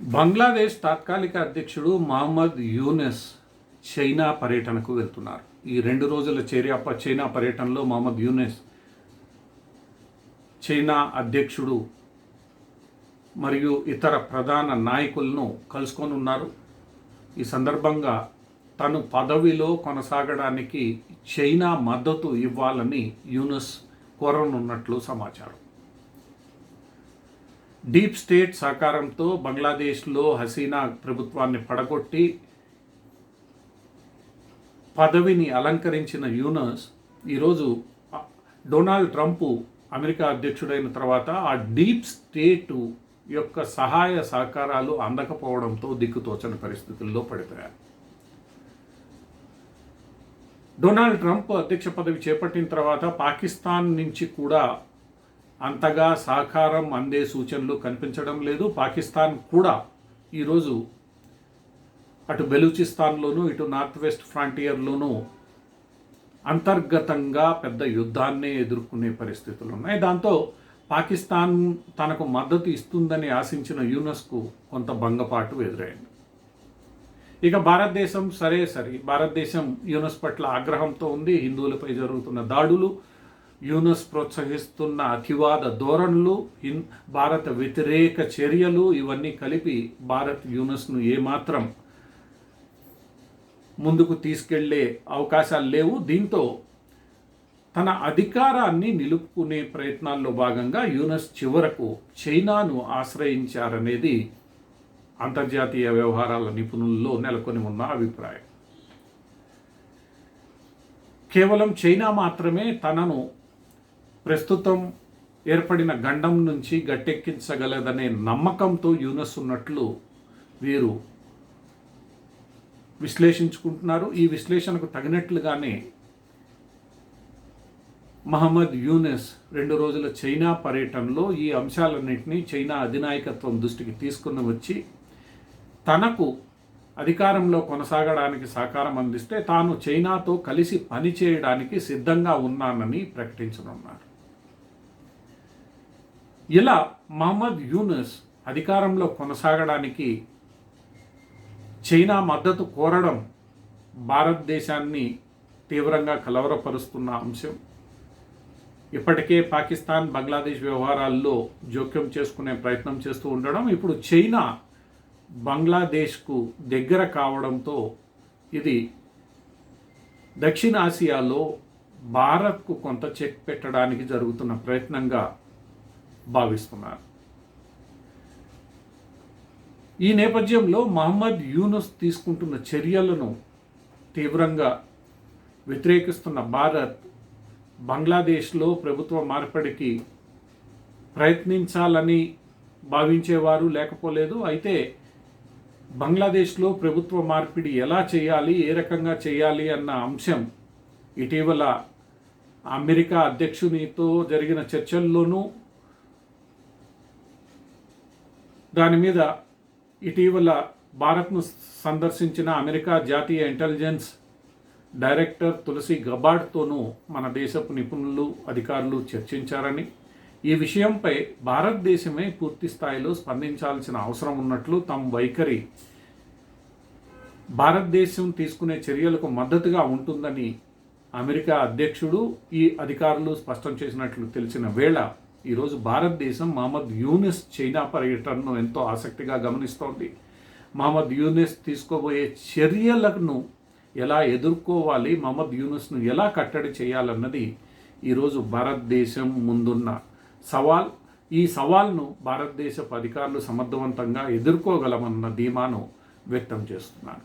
బంగ్లాదేశ్ తాత్కాలిక అధ్యక్షుడు మహమ్మద్ యూనెస్ చైనా పర్యటనకు వెళ్తున్నారు. ఈ రెండు రోజుల చేరియప్ప చైనా పర్యటనలో మహమ్మద్ యూనెస్ చైనా అధ్యక్షుడు మరియు ఇతర ప్రధాన నాయకులను కలుసుకొని ఉన్నారు. ఈ సందర్భంగా తను పదవిలో కొనసాగడానికి చైనా మద్దతు ఇవ్వాలని యూనస్ కోరనున్నట్లు సమాచారం. డీప్ స్టేట్ సహకారంతో బంగ్లాదేశ్లో హసీనా ప్రభుత్వాన్ని పడగొట్టి పదవిని అలంకరించిన యూనస్ ఈరోజు డొనాల్డ్ ట్రంప్ అమెరికా అధ్యక్షుడైన తర్వాత ఆ డీప్ స్టేట్ యొక్క సహాయ సహకారాలు అందకపోవడంతో దిక్కుతోచని పరిస్థితుల్లో పడిపోయారు. డొనాల్డ్ ట్రంప్ అధ్యక్ష పదవి చేపట్టిన తర్వాత పాకిస్తాన్ నుంచి కూడా అంతగా సహకారం అందే సూచనలు కనిపించడం లేదు. పాకిస్తాన్ కూడా ఈరోజు అటు బెలూచిస్తాన్లోనూ ఇటు నార్త్ వెస్ట్ ఫ్రాంటియర్లోనూ అంతర్గతంగా పెద్ద యుద్ధాన్నే ఎదుర్కొనే పరిస్థితులు ఉన్నాయి. దాంతో పాకిస్తాన్ తనకు మద్దతు ఇస్తుందని ఆశించిన యూనస్కు కొంత భంగపాటు ఎదురైంది. ఇక భారతదేశం సరే సరే. భారతదేశం యూనస్ పట్ల ఆగ్రహంతో ఉంది. హిందువులపై జరుగుతున్న దాడులు యూనస్ ప్రోత్సహిస్తున్న అతివాద ధోరణులు ఇన్ భారత వ్యతిరేక చర్యలు ఇవన్నీ కలిపి భారత్ యూనస్ను ఏమాత్రం ముందుకు తీసుకెళ్ళే అవకాశాలు లేవు. దీంతో తన అధికారాన్ని నిలుపుకునే ప్రయత్నాల్లో భాగంగా యూనస్ చివరకు చైనాను ఆశ్రయించారనేది అంతర్జాతీయ వ్యవహారాల నిపుణుల్లో నెలకొని ఉన్న అభిప్రాయం. కేవలం చైనా మాత్రమే తనను ప్రస్తుతం ఏర్పడిన గండం నుంచి గట్టెక్కించగలదనే నమ్మకంతో యూనస్ ఉన్నట్లు వీరు విశ్లేషించుకుంటున్నారు. ఈ విశ్లేషణకు తగినట్లుగానే మహమ్మద్ యూనెస్ రెండు రోజుల చైనా పర్యటనలో ఈ అంశాలన్నింటినీ చైనా అధినాయకత్వం దృష్టికి తీసుకుని వచ్చి తనకు అధికారంలో కొనసాగడానికి సహకారం అందిస్తే తాను చైనాతో కలిసి పనిచేయడానికి సిద్ధంగా ఉన్నానని ప్రకటించనున్నారు. ఇలా మహమ్మద్ యూనస్ అధికారంలో కొనసాగడానికి చైనా మద్దతు కోరడం భారతదేశాన్ని తీవ్రంగా కలవరపరుస్తున్న అంశం. ఇప్పటికే పాకిస్తాన్ బంగ్లాదేశ్ వ్యవహారాల్లో జోక్యం చేసుకునే ప్రయత్నం చేస్తూ ఉండడం ఇప్పుడు చైనా బంగ్లాదేశ్కు దగ్గర కావడంతో ఇది దక్షిణాసియాలో భారత్కు కొంత చెక్ పెట్టడానికి జరుగుతున్న ప్రయత్నంగా భావిస్తున్నారు. ఈ నేపథ్యంలో మహమ్మద్ యూనుస్ తీసుకుంటున్న చర్యలను తీవ్రంగా వ్యతిరేకిస్తున్న భారత్ బంగ్లాదేశ్లో ప్రభుత్వ మార్పిడికి ప్రయత్నించాలని భావించేవారు లేకపోలేదు. అయితే బంగ్లాదేశ్లో ప్రభుత్వ మార్పిడి ఎలా చేయాలి ఏ రకంగా చేయాలి అన్న అంశం ఇటీవల అమెరికా అధ్యక్షునితో జరిగిన చర్చల్లోనూ దాని మీద ఇటీవల భారత్ను సందర్శించిన అమెరికా జాతీయ ఇంటెలిజెన్స్ డైరెక్టర్ తులసి గబాడ్తోనూ మన దేశపు నిపుణులు అధికారులు చర్చించారని. ఈ విషయంపై భారతదేశమే పూర్తి స్థాయిలో స్పందించాల్సిన అవసరం ఉన్నట్లు తమ వైఖరి. భారతదేశం తీసుకునే చర్యలకు మద్దతుగా ఉంటుందని అమెరికా అధ్యక్షుడు ఈ అధికారులు స్పష్టం చేసినట్లు తెలిసిన వేళ ఈరోజు భారతదేశం మహమ్మద్ యూనిస్ చైనా పర్యటనను ఎంతో ఆసక్తిగా గమనిస్తోంది. మహమ్మద్ యూనిస్ తీసుకోబోయే చర్యలను ఎలా ఎదుర్కోవాలి? మహమ్మద్ యూనిస్ను ఎలా కట్టడి చేయాలన్నది ఈరోజు భారతదేశం ముందున్న సవాల్. ఈ సవాల్ను భారతదేశపు అధికారులు సమర్థవంతంగా ఎదుర్కోగలమన్న ధీమాను వ్యక్తం చేస్తున్నాను.